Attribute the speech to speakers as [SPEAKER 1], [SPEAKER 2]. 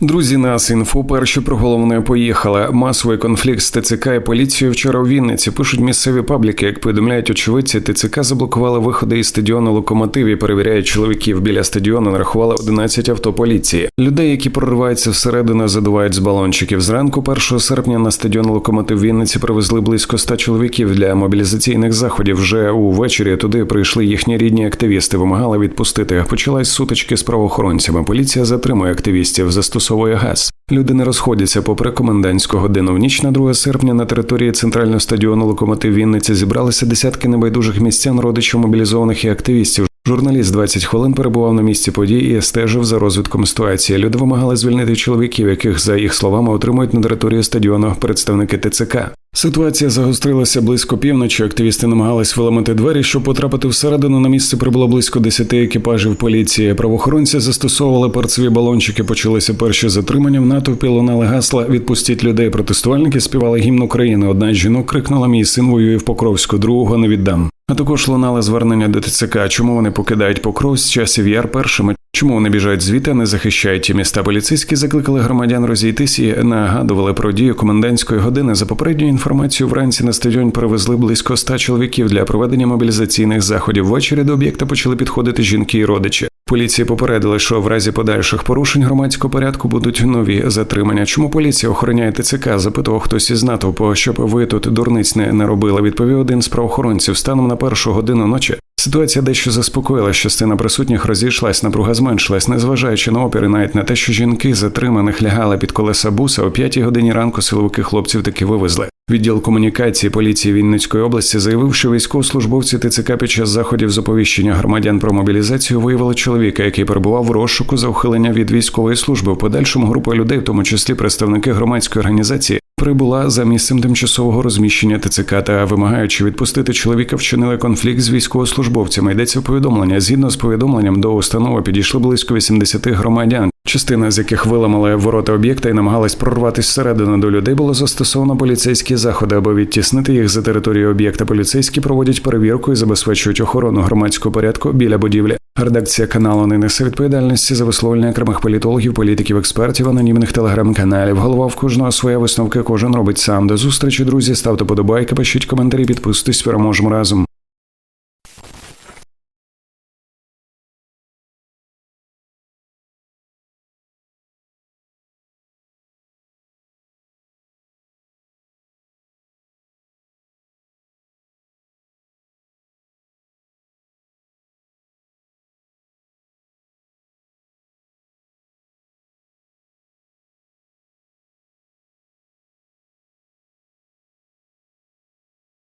[SPEAKER 1] Друзі, нас інфо перші про головне поїхали. Масовий конфлікт з ТЦК і поліцією вчора у Вінниці. Пишуть місцеві пабліки. Як повідомляють очевидці, ТЦК заблокували виходи із стадіону локомотив і перевіряють чоловіків. Біля стадіону нарахували 11 авто поліції. Людей, які прориваються всередину, задувають з балончиків. Зранку 1 серпня на стадіон локомотив Вінниці привезли близько 100 чоловіків для мобілізаційних заходів. Вже увечері туди прийшли їхні рідні активісти. Вимагали відпустити. Почалась сутички з правоохоронцями. Поліція затримує активістів, застосовує газ. Люди не розходяться попри комендантську годину. В ніч на 2 серпня на території центрального стадіону Локомотив Вінниці зібралися десятки небайдужих містян, родичів мобілізованих і активістів. Журналіст 20 хвилин перебував на місці подій і стежив за розвитком ситуації. Люди вимагали звільнити чоловіків, яких, за їх словами, отримують на території стадіону представники ТЦК. Ситуація загострилася близько півночі. Активісти намагались виламати двері, щоб потрапити всередину. На місце прибуло близько 10 екіпажів поліції. Правоохоронці застосовували перцеві балончики. Почалися перші затримання. В натовпі лунали гасла Відпустіть людей. Протестувальники співали гімн України. Одна з жінок крикнула Мій син воює в Покровську, другого не віддам. А також лунали звернення до ТЦК. Чому вони покидають Покров з часів яр першими? Чому вони біжать звідти, не захищають ті міста? Поліцейські закликали громадян розійтись і нагадували про дію комендантської години. За попередньою інформацією, вранці на стадіон привезли близько ста чоловіків для проведення мобілізаційних заходів. Ввечері до об'єкта почали підходити жінки і родичі. Поліції попередили, що в разі подальших порушень громадського порядку будуть нові затримання. Чому поліція охороняє ТЦК? Запитував хтось із натовпу, щоб ви тут дурниць не наробили. Відповів один з правоохоронців. Станом на першу годину ночі Ситуація дещо заспокоїла, частина присутніх розійшлась, напруга зменшилась, незважаючи на опіри, навіть на те, що жінки затриманих лягали під колеса буса о п'ятій годині ранку силовики хлопців таки вивезли. Відділ комунікації поліції Вінницької області заявив, що військовослужбовці ТЦК під час заходів з оповіщення громадян про мобілізацію виявили чоловіка, який перебував в розшуку за ухилення від військової служби. В подальшому група людей, в тому числі представники громадської організації, прибула за місцем тимчасового розміщення ТЦК та вимагаючи відпустити чоловіка, вчинили конфлікт з військовослужбовцями. Йдеться повідомлення. Згідно з повідомленням до установи підійшли близько 80 громадян. Частина з яких виламали ворота об'єкта і намагались прорватися всередину до людей, було застосовано поліцейські заходи, аби відтіснити їх за територію об'єкта. Поліцейські проводять перевірку і забезпечують охорону громадського порядку біля будівлі. Редакція каналу не несе відповідальності за висловлення окремих політологів, політиків, експертів, анонімних телеграм-каналів. Голова в кожного своє висновки кожен робить сам. До зустрічі, друзі. Ставте подобайки, пишіть коментарі, підписуйтесь, переможемо разом.